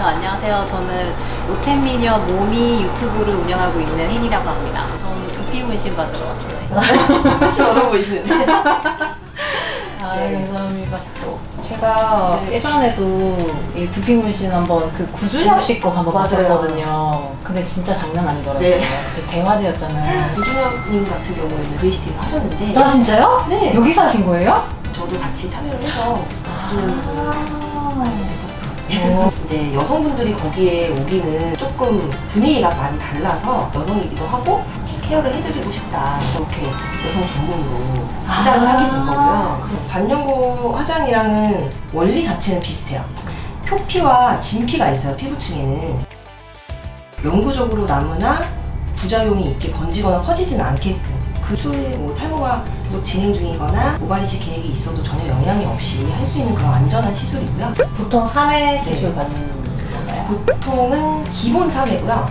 저 안녕하세요. 저는 로텐미녀 모미 유튜브를 운영하고 있는 혜니라고 합니다. 저는 두피 문신 받으러 왔어요. 훨씬 어려 보이시는데. 아, 네. 감사합니다. 또 제가 네. 예전에도 이 두피 문신 한번 그 구준엽 씨거 한번 맞아요. 봤었거든요. 근데 진짜 장난 아니더라고요. 네. 대화제였잖아요. 구준혁님 같은 경우에는 그레이시티에서 하셨는데 아 진짜요? 네. 여기서 하신 거예요? 저도 같이 참여를 해서 구준혁님을 아. 했었어요. 오. 이제 여성분들이 거기에 오기는 조금 분위기가 많이 달라서 여성이기도 하고 케어를 해드리고 싶다. 이렇게 여성 전문으로 시작을 아. 하게 된 거고요. 반영구 화장이랑은 원리 자체는 비슷해요. 표피와 진피가 있어요. 피부층에는 영구적으로 남으나 부작용이 있게 번지거나 퍼지지는 않게끔 그 추후에 뭐 탈모가 계속 진행 중이거나 모발 이식 계획이 있어도 전혀 영향이 없이 할 수 있는 그런 안전한 시술이고요. 보통 3회 시술 네. 받는 건가요? 보통은 기본 3회고요.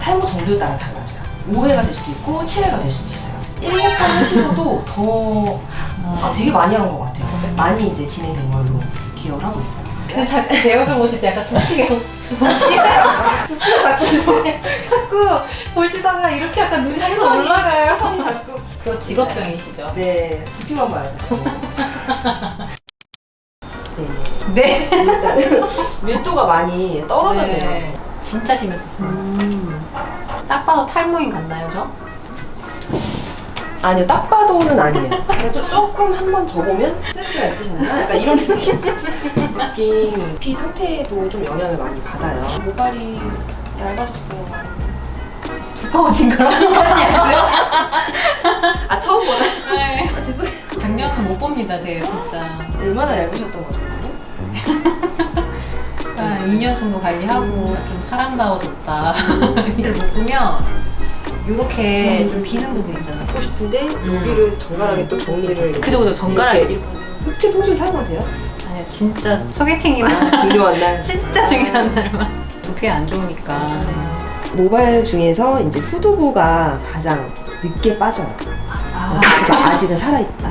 탈모 정도에 따라 달라져요. 5회가 될 수도 있고 7회가 될 수도 있어요. 7번 하시고도 더 아, 되게 많이 한 것 같아요. 많이 이제 진행된 걸로 기억을 하고 있어요. 근데 자꾸 제 옆을 보실 때 약간 두피 계속 보시나요? 자꾸 보시다가 이렇게 약간 눈이 계속 올라가요. 손 자꾸 그거 직업병이시죠? 네 두피만 봐요. 자꾸. 네 네. 일단은 밀도가 많이 떨어졌네요. 네. 진짜 심했었어요. 음. 딱 봐도 탈모인 같나요, 저? 아니요, 딱 봐도는 아니에요. 그래서 조금 한 번 더 보면 스트레스가 있으셨나? 약간 이런 느낌. 느낌. 피 상태에도 좀 영향을 많이 받아요. 모발이 얇아졌어요. 두꺼워진 거라는 거 아니에 제가 진짜. 얼마나 얇으셨던 거죠? 한 2년 정도 관리하고 좀 사람다워졌다. 이를 묶으면 이렇게 음. 좀 비는 부분 있잖아요. 하고 싶은데 여기를 정갈하게 또 정리를 그죠, 그죠. 정갈하게. 이렇게, 이렇게. 혹시 평소에 사용하세요? 아니요, 진짜 소개팅이나 아, 중요한 날. 진짜 중요한 날만. 두피 안 좋으니까. 맞아요. 모발 중에서 이제 후두부가 가장 늦게 빠져요. 아, 그래서 아직은 살아있다.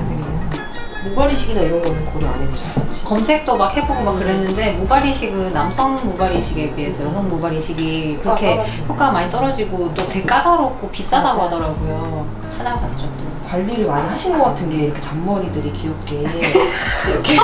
아직은요? 모발 이식이나 이런 거는 고려 안 해보셨어요? 혹시? 검색도 막 해보고 막 그랬는데 모발 이식은 남성 모발 이식에 비해서 여성 모발 이식이 그렇게 떨어지네. 효과가 많이 떨어지고 또 되게 까다롭고 비싸다고 맞아. 하더라고요. 찾아봤죠 또. 관리를 많이 하신 것 같은 게 이렇게 잔머리들이 귀엽게 이렇게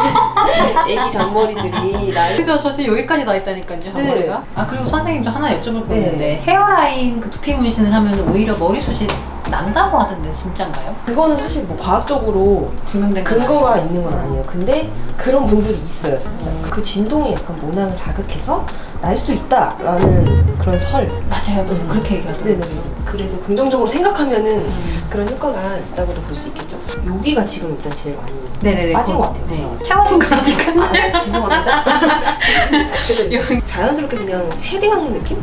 애기 잔머리들이 날 그죠, 저 지금 여기까지 나 있다니까요, 네. 잔머리가. 아 그리고 선생님 저 하나 여쭤볼 거 네. 있는데 헤어라인 그 두피 문신을 하면 오히려 머리숱이 난다고 하던데 진짠가요? 그거는 사실 뭐 과학적으로 증명된 건 근거가 있는 건 아니에요. 근데 그런 분들이 있어요, 진짜. 그 진동이 약간 모낭을 자극해서 날 수도 있다라는 그런 설. 맞아요, 맞아요. 음. 그렇게 얘기하더라고요. 네네. 그래도 긍정적으로 생각하면은 음. 그런 효과가 있다고도 볼 수 있겠죠. 여기가 지금 일단 제일 많이 네네네. 빠진 것 같아요, 네. 제가. 채워진 거라니까요. 아, 죄송합니다. 그래서 자연스럽게 그냥 쉐딩하는 느낌?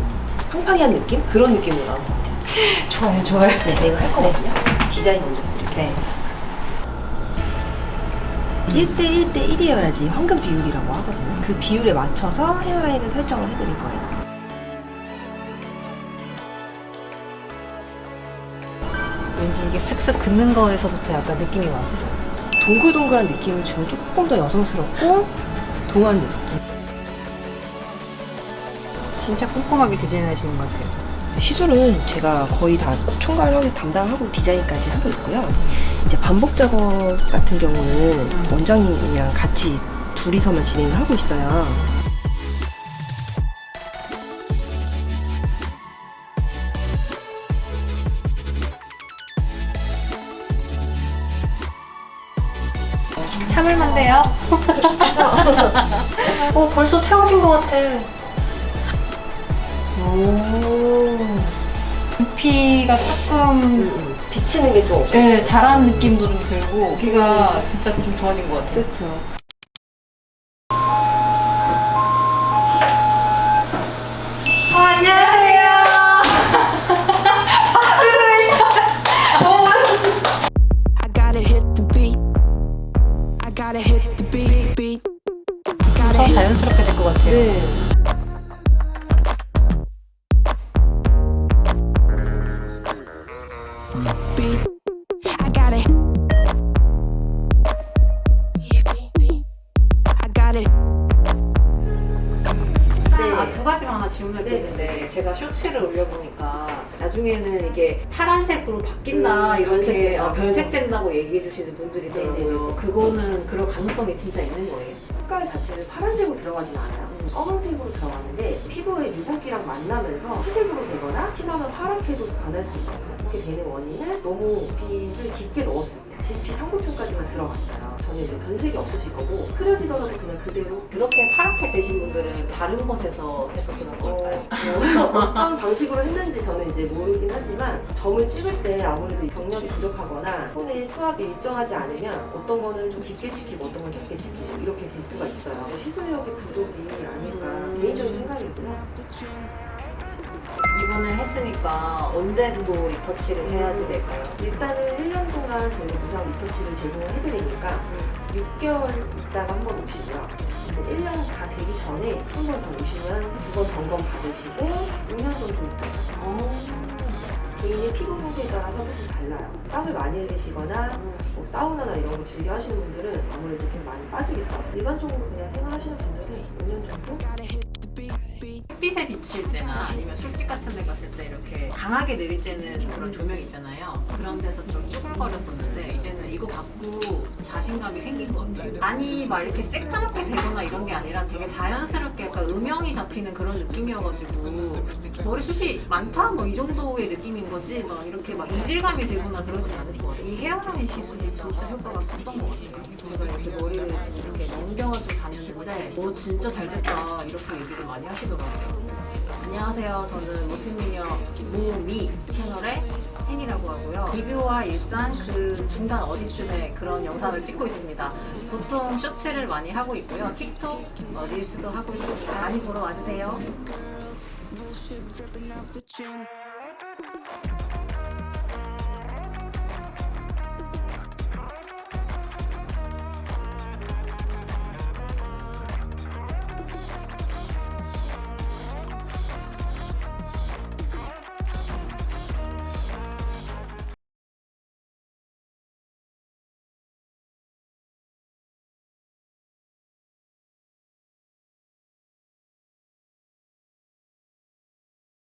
팡팡이한 느낌? 그런 느낌으로 나온 것 같아요. 좋아요, 좋아요. 진행을 할 거거든요. 디자인 먼저 해드릴게요. 네. 1대 1대 1이어야지 황금 비율이라고 하거든요. 그 비율에 맞춰서 헤어라인을 설정을 해드릴 거예요. 왠지 이게 슥슥 긋는 거에서부터 약간 느낌이 왔어. 동글동글한 느낌을 주면 조금 더 여성스럽고 동안 느낌. 진짜 꼼꼼하게 디자인하시는 것 같아요. 시술은 제가 거의 다 총괄하고 담당하고 디자인까지 하고 있고요. 이제 반복 작업 같은 경우는 원장님이랑 같이 둘이서만 진행을 하고 있어요. 참을만 돼요. 오 벌써 채워진 것 같아. 오. 두피가 조금 비치는 게 좀 없어요. 네, 잘하는 느낌도 좀 들고 여기가 진짜 좀 좋아진 것 같아요. 그렇죠. 어, 안녕하세요. I gotta hit the beat. I gotta hit the beat, beat. I gotta 더 hit 자연스럽게 될 것 같아요. 네. 질문할 게 네. 있는데 제가 쇼츠를 올려보니까 나중에는 이게 파란색으로 바뀐다 음, 이렇게 변색된다고. 어, 변색된다고 얘기해 주시는 분들이 네, 있더라고요. 그거는 그럴 가능성이 진짜 있는 거예요. 색깔 자체는 파란색으로 들어가진 않아요. 음. 검은색으로 들어가는데 피부의 유분기랑 만나면서 회색으로 되거나 심하면 파랗게도 변할 수 있거든요. 그렇게 되는 원인은 너무 GP를 깊게 넣었을 때 GP 상부층까지만 들어갔어요. 전혀 이제 변색이 없으실 거고 흐려지더라도 그냥 그대로 그렇게 파랗게 되신 분들은 다른 곳에서 그런 걸까요? 어, 어떤 방식으로 했는지 저는 이제 모르긴 하지만 점을 찍을 때 아무래도 경력이 부족하거나 손의 수압이 일정하지 않으면 어떤 거는 좀 깊게 찍히고 어떤 건 좁게 찍히고 이렇게 될 수가 있어요. 뭐 시술력의 부족이 아닐까 개인적인 생각이고요. 이번에 했으니까 언제 정도 리터치를 해야지 될까요? 일단은 1년 동안 저희가 무상 리터치를 제공을 해드리니까 6개월 있다가 한 번 오시고요. 이제 1년 다 되기 전에 한 번 더 오시면 두 번 점검 받으시고 5년 정도 있다가 개인의 피부 상태에 따라서 조금 달라요. 땀을 많이 흘리시거나 뭐 사우나나 이런 거 즐겨 하시는 분들은 아무래도 좀 많이 빠지겠죠. 일반적으로 그냥 생활하시는 분들은 5년 정도? 햇빛에 비칠 때나 아니면 술집 같은 데 갔을 때 이렇게 강하게 내릴 때는 그런 조명 있잖아요. 그런 데서 좀 쭈글거렸었는데 이제는 이거 갖고 자신감이 생긴 것 같아요. 많이 막 이렇게 새까맣게 되거나 이런 게 아니라 되게 자연스럽게 약간 음영이 잡히는 그런 느낌이어가지고 머리숱이 많다? 뭐 이 정도의 느낌인 거지 막 이렇게 막 이질감이 들거나 그러진 않을 것 같아요. 이 헤어라인 시술이 진짜 효과가 컸던 것 같아요. 제가 이렇게 머리를 이렇게 넘겨가지고 다녔는데 너 진짜 잘 됐다 이렇게 얘기를 많이 하시더라고요. 안녕하세요. 저는 모티미녀 무미 채널의 hen이라고 하고요. 리뷰와 일상 그 중간 어디쯤에 그런 영상을 찍고 있습니다. 보통 쇼츠를 많이 하고 있고요. 틱톡, 어, 릴스도 하고 있습니다. 많이 보러 와주세요.